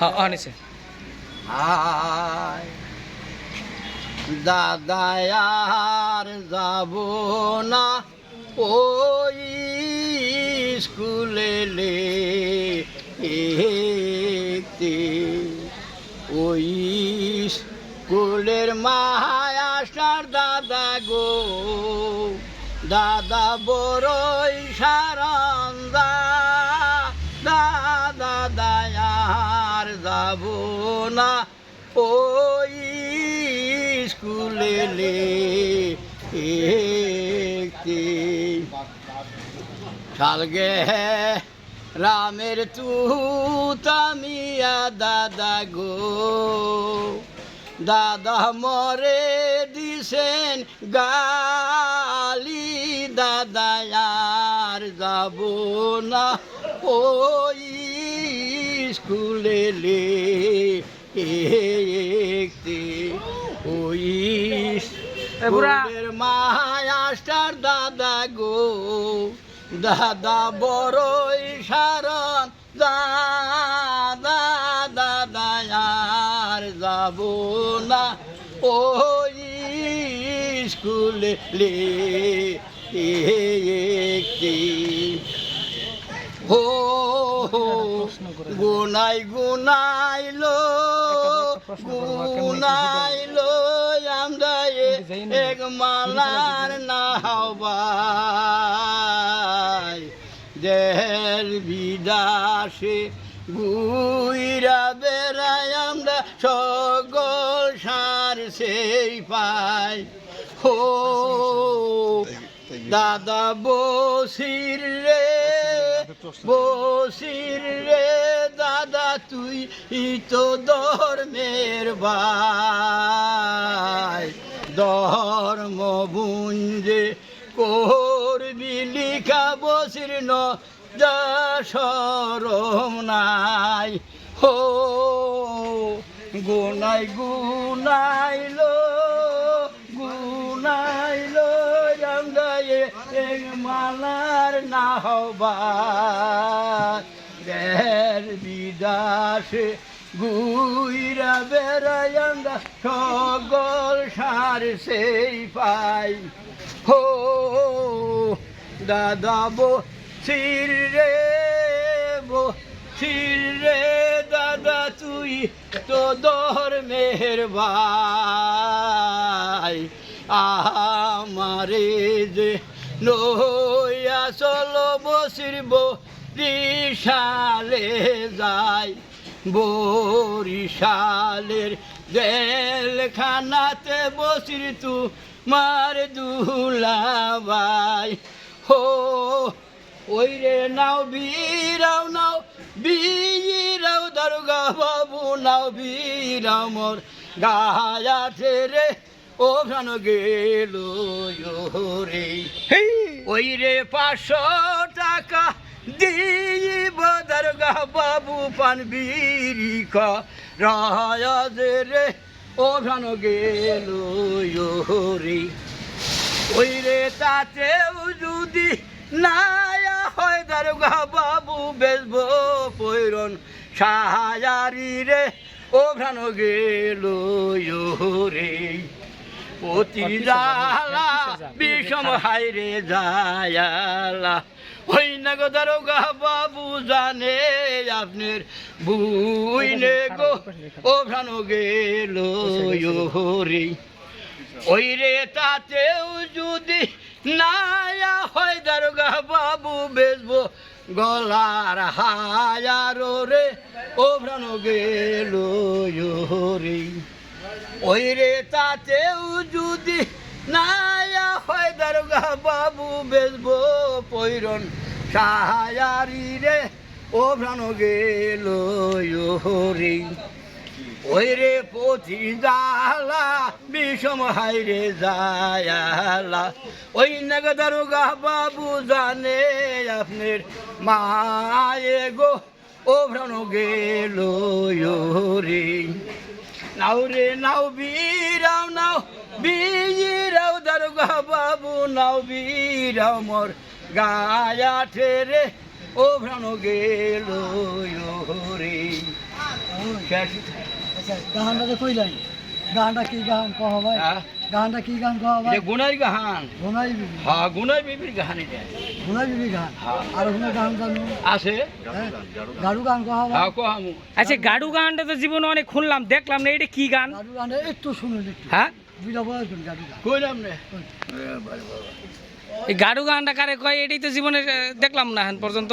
হ্যাঁ হ্যাঁ নিচে। হায় দাদা যাব না, ওই স্কুলে লে একতে ওই স্কুলের মায়াসার দাদা গো, দাদা বড়ই সারন্দা যাব না ওই স্কুলে সালগে রামের তুতামিয়া দাদা গো। দাদা মরে দিছেন গালি, দাদা আর যাব না। ওই স্কুলে লে একটি ওই মায়াস্টার দাদা গো। দাদা বড়ই সারণ। দাদা দাদা আর যাব না। ওই স্কুলে লে একটি হো গুনাই গুনাইলো গুনাইলো আমরা এক মালার না হবাই দেহের বিদাসে গুইরা বেড়াই আমরা সকল সার সেই পাই। হো দাদা বসির রে বসির রে দাদা, তুই তো ধর্মের ভাই। ধর্ম বুঞ্জে করবি লিখা বসির যা সরম নাই। হো, গুনাই গুনাইলো গুনাইলো রঙ্গায়ে এক মালার না হবা দের বিদাসে গুইরা বেড়ায়ন্দা সকল সার সেই পাই। হো, দাদা বো সির রে বো রে দাদা তুই তো দর মেহের ভাই আমারে যে নইয়া চলো বসির বরিশালে যাই বরিশালের জেলখানাতে বসির তু মার দুলাবাই হো ওই রে নাও বীরাও নাও বীরাও দরগা বাবু নাও বীরাও মোর গায়াছে রে ও প্রাণ গেল রে। ওই রে পাঁচশো টাকা দিব দরগা বাবু পান বিড়ি রায়াজে রে ও প্রাণ গেল রে ওই রে তাতেও যদি নায়া হয় দারোগা বাবু বেসবো পৈরন। সাহারি রে ও ভ্রাণ গেল রে অতি জালা বিষম হাইরে জায়ালা ওই নাগো দারোগা বাবু জানে আপনার বুই নে গো। ও ভ্রাণ গেল রে ওই রে তাতেও যদি নায়া হয় দারোগা বাবু বেসবো গলার হায়ার রে। ও ভ্রাণ গেল রে ওই রে তাতেও যদি নায়া হয় দারোগা বাবু বেসবো পৈরন। সাহায়ারি রে, ও ভ্রাণ গেল রে ওই রে পথি জালা, বিষম হাই রে জায়ালা। ওই নগদারুগা বাবু জানে আপনার মায়ে গো, ও ভ্রণ গেল রে নাও রে নাও বীরাও নাও বীরাও দারুগা বাবু নাও বীরাও মোর গায়া ঠেরে ও ভ্রাণ গেল রে। আচ্ছা গানটা কইলাই গানটা কি গান কহ ভাই হ্যাঁ? গানটা কি গান ভাই? এটা গুনার গাহান। ঘুমাই বিবি। হ্যাঁ গুনার বিবির গাহান এটা ঘুমাই বিবি গান? হ্যাঁ। আর কোনো গান জানো? আছে। হ্যাঁ? গাড়ু গান ভাই? হ্যাঁ কহামু আচ্ছা গাড়ু গানটা তো জীবনে অনেক শুনলাম দেখলাম না এটা কি গান? গাড়ু গানটা একটু শুনুন একটু। হ্যাঁ? বুঝা বয়স গাড়ু গান। কইলাম রে? এই গাড়ু গানটা কারে কয় এটাই তো জীবনে দেখলাম না এখন পর্যন্ত।